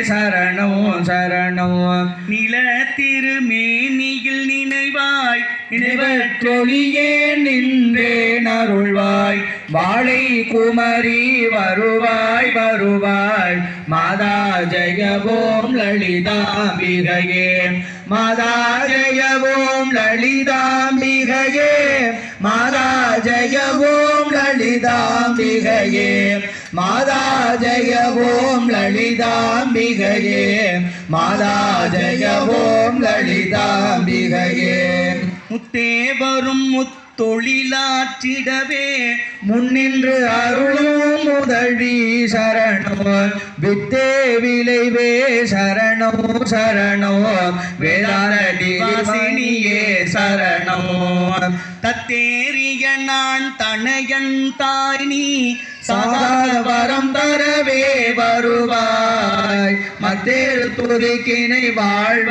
சரணோ சரணோ நில திருமேனியில் நினைவாய் நினைவற்றொழியே நின்றேன் அருள்வாய். வாழை குமரி வருவாய் வருவாய். மாதா ஜெயவோம் லலிதாம்பிகையே மாதா ஜெயவோம் லலிதாம்பிகையே மாதா ஜெயவோம் லலிதாம்பிகையே. மாதா ஜெயவோம் லலிதாம்பிகையே. மாதா ஜெயவோம் லலிதாம்பிகையே. முத்தே வரும் முத்தொழிலாற்றிடவே. முன்னின்று அருளும் முதல்வி சரணோ வித்தே விளைவே சரணோ சரணோ வேளாரடி வாசினியே சரணோ தத்தேரி நான் தனையன் தாய் நீ சாதார வரம் தரவே வருவாய். மத்தேறு துதிக்கினை வாழ்